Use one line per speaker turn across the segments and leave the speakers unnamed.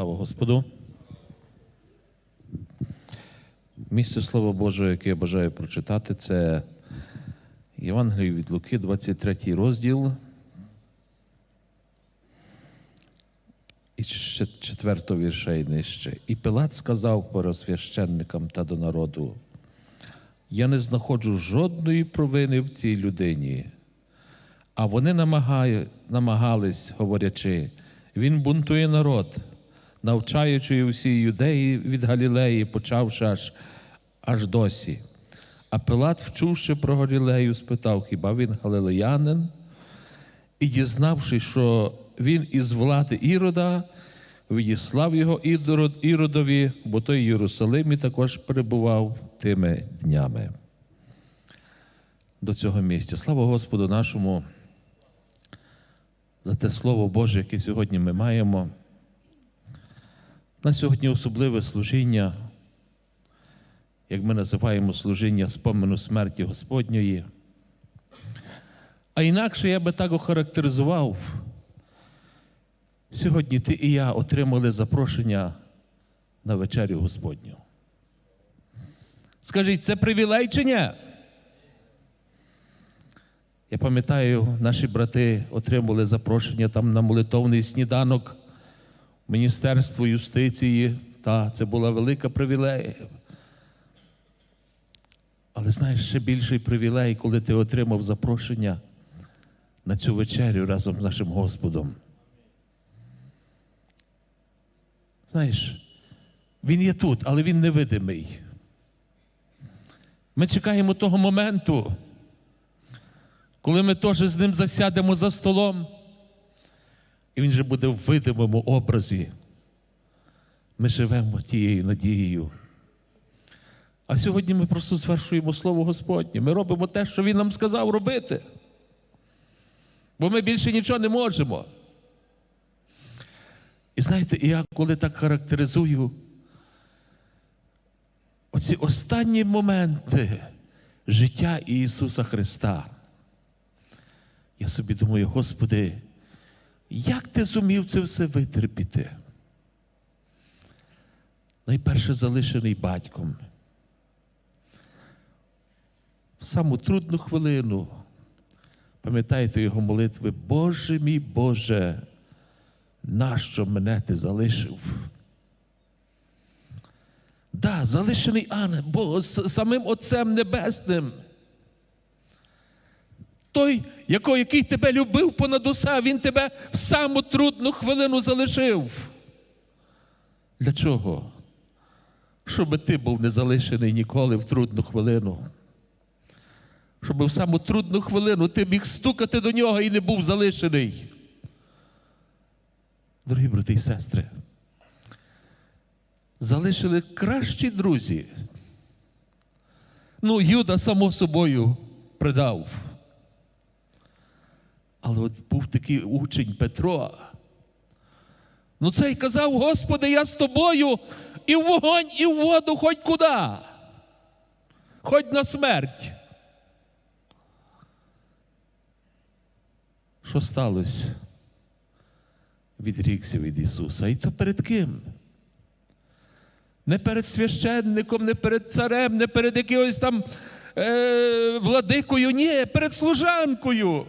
Слава Господу. Місце Слова Божого, яке я бажаю прочитати, це Євангеліє від Луки, 23 розділ. І четвертого вірша і нижче. І Пилат сказав пересвященникам та до народу: Я не знаходжу жодної провини в цій людині. А вони намагає, намагались, говорячи, він бунтує народ, навчаючи усі юдеї від Галілеї, почавши аж, аж досі. А Пилат, вчувши про Галілею, спитав, хіба він галилеянин? І дізнавшись, що він із влади Ірода, відіслав його Ірод, Іродові, бо той в Єрусалимі також перебував тими днями. До цього місця. Слава Господу нашому за те Слово Боже, яке сьогодні ми маємо. На сьогодні особливе служіння, як ми називаємо служіння спомену смерті Господньої. А інакше я би так охарактеризував. Сьогодні ти і я отримали запрошення на вечерю Господню. Скажіть, це привілей чи ні? Я пам'ятаю, наші брати отримали запрошення там на молитовний сніданок Міністерства юстиції. Та це була велика привілея. Але знаєш, ще більший привілей, коли ти отримав запрошення на цю вечерю разом з нашим Господом. Знаєш, він є тут, але він невидимий. Ми чекаємо того моменту, коли ми теж з ним засядемо за столом, і він же буде в видимому образі. Ми живемо тією надією. А сьогодні ми просто звершуємо Слово Господнє. Ми робимо те, що Він нам сказав робити. Бо ми більше нічого не можемо. І знаєте, я коли так характеризую оці останні моменти життя Ісуса Христа, я собі думаю, Господи, як ти зумів це все витерпіти? Найперше залишений батьком. В саму трудну хвилину, пам'ятаєте його молитви, Боже мій Боже, нащо мене ти залишив? Да, залишений Ане, бо самим Отцем Небесним. Той, який, тебе любив понад усе, він тебе в саму трудну хвилину залишив. Для чого? Щоб ти був не залишений ніколи в трудну хвилину. Щоб в саму трудну хвилину ти міг стукати до нього і не був залишений. Дорогі брати і сестри, залишили кращі друзі. Ну, Юда, само собою, предав. Але от був такий учень Петро. Ну, цей казав, Господи, я з тобою і в вогонь, і в воду, хоч куди. Хоч на смерть. Що сталося? Відрікся від Ісуса. І то перед ким? Не перед священником, не перед царем, не перед якимось там е, владикою, ні, перед служанкою.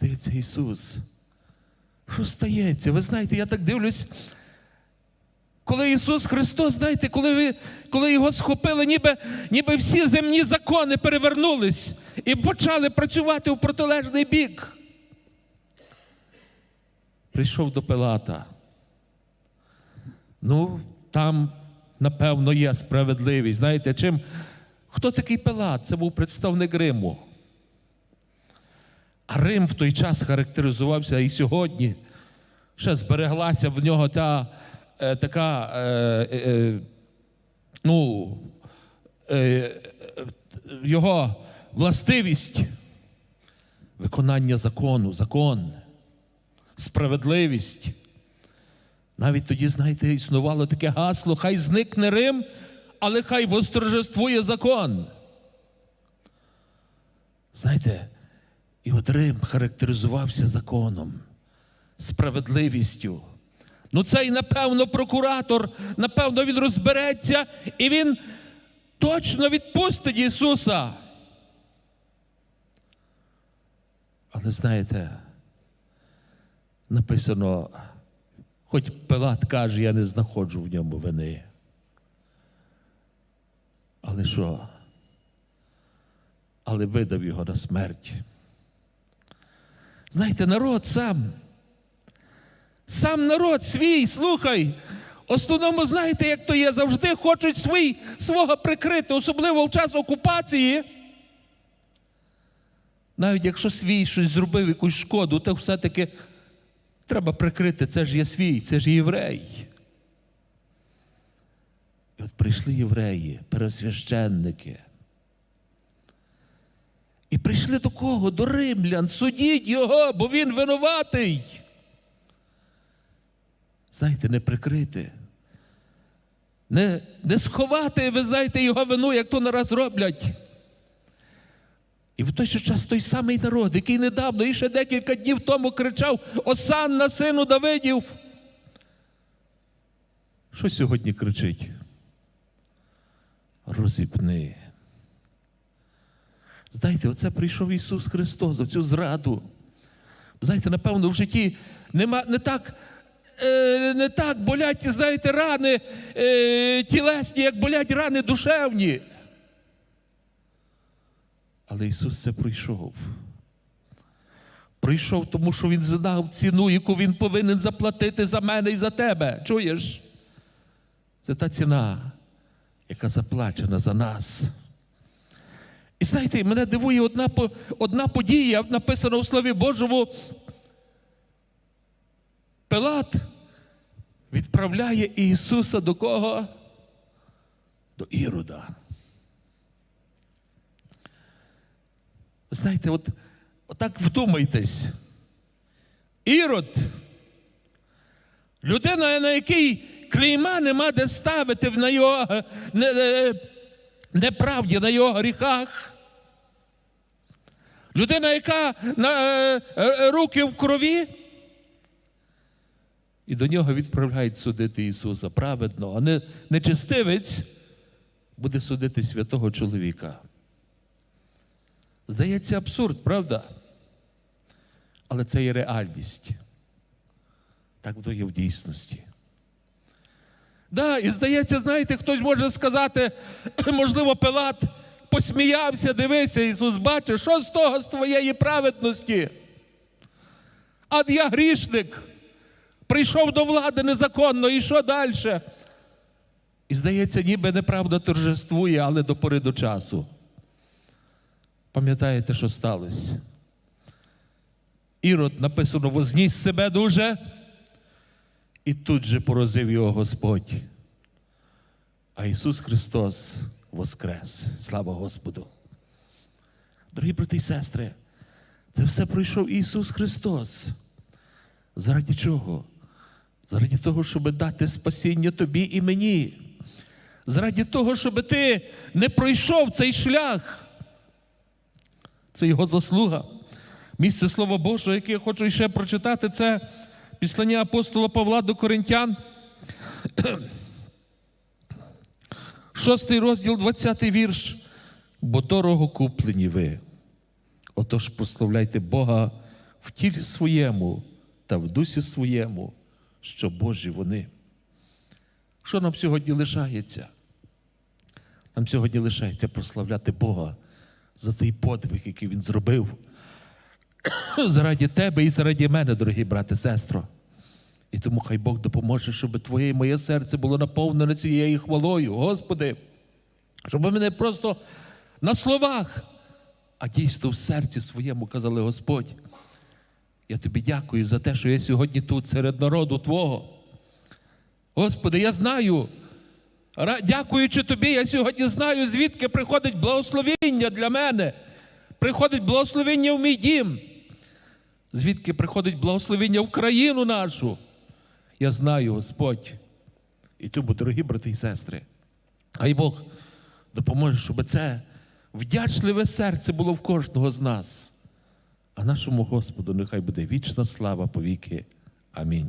Дивиться Ісус. Що стається? Ви знаєте, я так дивлюсь. Коли Ісус Христос, знаєте, коли ви, коли Його схопили, ніби, ніби всі земні закони перевернулись і почали працювати у протилежний бік. Прийшов до Пилата. Ну, там, напевно, є справедливість. Знаєте, чим? Хто такий Пилат? Це був представник Риму. А Рим в той час характеризувався і сьогодні. Ще збереглася в нього та е, така, е, е, ну, е, його властивість виконання закону, закон, справедливість. Навіть тоді, знаєте, існувало таке гасло: хай зникне Рим, але хай восторжествує закон. Знаєте, і от Рим характеризувався законом. справедливістю. Ну, цей, напевно, прокуратор, напевно, він розбереться і він точно відпустить Ісуса. Але знаєте, написано, хоч Пилат каже, я не знаходжу в ньому вини. Але що? Але видав його на смерть. Знаєте, народ сам. Сам народ свій, слухай. Основному, знаєте, як то є, завжди хочуть свій, свого прикрити, особливо в час окупації. Навіть якщо свій щось зробив, якусь шкоду, то все-таки треба прикрити, це ж є свій, це ж єврей. І от прийшли євреї, пересвященники. І прийшли до кого? До римлян. Судіть його, бо він винуватий. Знаєте, не прикрити. Не, не сховати, ви знаєте, його вину, як то нараз роблять. І в той же час той самий народ, який недавно і ще декілька днів тому кричав Осанна сину Давидів. Що сьогодні кричить? Розіпни. Знаєте, оце прийшов Ісус Христос, оцю зраду. Знаєте, напевно, в житті нема, не так. е, Не так болять, знаєте, рани е, тілесні, як болять рани душевні. Але Ісус це пройшов. Прийшов, тому що Він знав ціну, яку Він повинен заплатити за мене і за тебе. Чуєш? Це та ціна, яка заплачена за нас. І знаєте, мене дивує одна, одна подія, написана у Слові Божому. Пилат відправляє Ісуса до кого? До Ірода. Знаєте, от, отак вдумайтесь. Ірод, людина, на якій клейма нема де ставити на його е, неправді, на його гріхах. Людина, яка на е, е, руки в крові. І до нього відправляють судити Ісуса праведно, а не нечистивець буде судити святого чоловіка. Здається, абсурд, правда? Але це є реальність. Так воно є в дійсності. Да, і здається, знаєте, хтось може сказати, можливо, Пилат посміявся, дивися, Ісус бачиш, що з того з твоєї праведності? А я грішник, прийшов до влади незаконно, і що далі? І здається, ніби неправда торжествує, але до пори до часу. Пам'ятаєте, що сталося? Ірод написано, возніс себе дуже, і тут же поразив його Господь. А Ісус Христос воскрес. Слава Господу. Дорогі брати і сестри, це все пройшов Ісус Христос. Заради чого? Заради того, щоб дати спасіння тобі і мені. Заради того, щоб ти не пройшов цей шлях. Це його заслуга. Місце Слова Божого, яке я хочу ще прочитати, це післання апостола Павла до Коринтян. Шостий розділ, 20 вірш. Бо дорого куплені ви. Отож прославляйте Бога в тілі своєму та в дусі своєму, що Божі вони. Що нам сьогодні лишається? Нам сьогодні лишається прославляти Бога за цей подвиг, який Він зробив. Заради тебе і заради мене, дорогі брати, сестро. І тому хай Бог допоможе, щоб твоє і моє серце було наповнене цією хвалою, Господи, щоб ми не просто на словах, а дійсно в серці своєму казали Господь. Я тобі дякую за те, що я сьогодні тут серед народу Твого. Господи, я знаю, дякуючи тобі, я сьогодні знаю, звідки приходить благословіння для мене. Приходить благословіння в мій дім. Звідки приходить благословіння в країну нашу. Я знаю, Господь. І тому, дорогі брати і сестри, хай Бог допоможе, щоб це вдячливе серце було в кожного з нас. А нашому Господу нехай буде вічна слава повіки. Амінь.